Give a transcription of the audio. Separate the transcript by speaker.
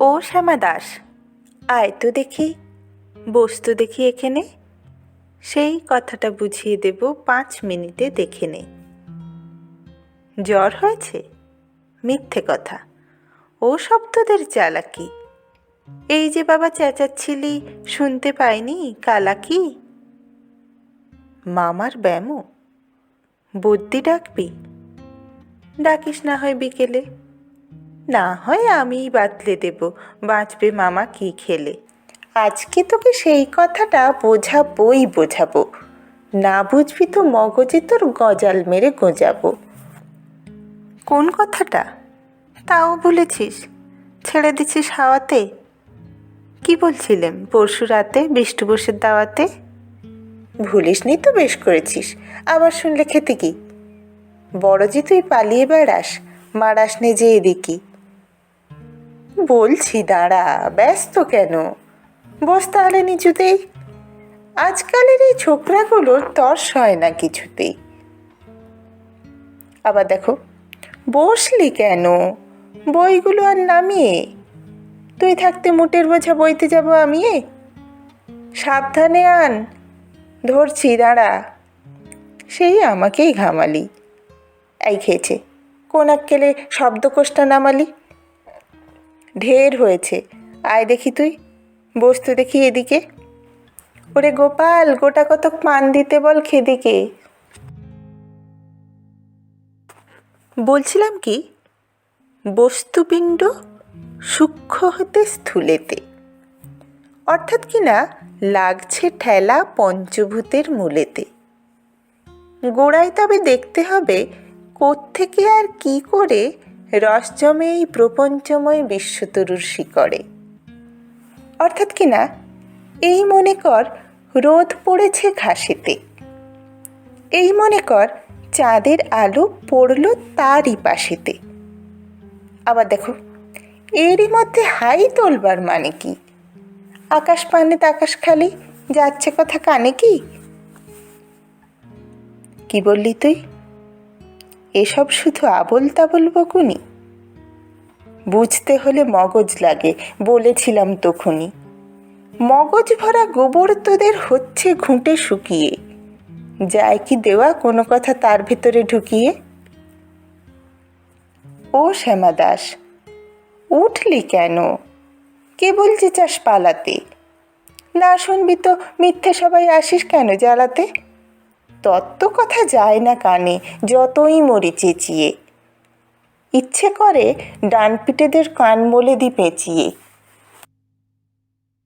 Speaker 1: ও শ্যামা দাস। আয় তো দেখি বস্তু দেখি এখানে। সেই কথাটা বুঝিয়ে দেব পাঁচ মিনিটে দেখে নে। জ্বর হয়েছে? মিথ্যে কথা। ও সব তোদের চালাকি। এই যে বাবা চেঁচাচ্ছিলি, শুনতে পাইনি, কালাকি? মামার ব্যামো? বুদ্ধি ডাকবি? ডাকিস না হয় বিকেলে। না হয় আমিই বাতলে দেব। বাঁচবে মামা কি খেলে? আজকে তোকে সেই কথাটা বোঝাবই বোঝাবো। না বুঝবি তো মগজে তোর গজাল মেরে গোজাবো। কোন কথাটা? তাও বলেছিস। ছেড়ে দিছিস হাওয়াতে? কি বলছিলেন পরশু রাতে বিষ্টু বসের দাওয়াতে? ভুলিসনি তো বেশ করেছিস। আবার শুনলে খেতে কি? বড়জি তুই পালিয়ে বেড়াস, মারাস নে যে এদিকে। বলছি, দাঁড়া, ব্যস্ত কেন? বস তাহলে নিচুতেই। আজকালের এই ছোকরাগুলোর তর্স হয় না কিছুতেই। আবার দেখো, বসলি কেন? বইগুলো আর নামিয়ে? তুই থাকতে মুটের বোঝা বইতে যাব আমি? সাবধানে আন। ধরছি, দাঁড়া। সেই আমাকেই ঘামালি। এই খেয়েছে। কোন আক্কেলে শব্দকোষটা নামালি? ঢের হয়েছে। আয় দেখি তুই। বসতে দেখি এদিকে। ওরে গোপাল, গোটা কত পান দিতে বল খেদিকে। বলছিলাম কি, বস্তুপিণ্ড সূক্ষ্ম হতে স্থূলেতে। অর্থাৎ কিনা লাগছে ঠেলা পঞ্চভূতের মূলেতে। গোড়ায় তবে দেখতে হবে, কোত্থেকে আর কি করে রস জমে এই প্রপঞ্চময় বিশ্বতরুর শিকড়ে অর্থাৎ কিনা এই মনে কর রোদ পড়েছে ঘাসেতে। এই মনে কর চাঁদের আলো পড়ল তারই পাশেতে। আবার দেখো, এরই মধ্যে হাই তোলবার মানে কি? আকাশ পানে আকাশ খালি, যাচ্ছে কথা কানে কি? কি বললি তুই? এসব শুধু আবল তাবল বকুনি? বুঝতে হলে মগজ লাগে, বলেছিলাম তখনই মগজ ভরা গোবর তোদের হচ্ছে ঘুঁটে শুকিয়ে। যায় কি দেওয়া কোনো কথা তার ভেতরে ঢুকিয়ে? ও শ্যামা দাস উঠলি কেন? কে বলছে চাস পালাতে। না শুনবি তো মিথ্যে সবাই আসিস কেন জ্বালাতে? তত্ত্ব কথা যায় না কানে, যতই মরে চেঁচিয়ে। ইচ্ছে করে ডানপিটেদের কান বলে দি পেঁচিয়ে।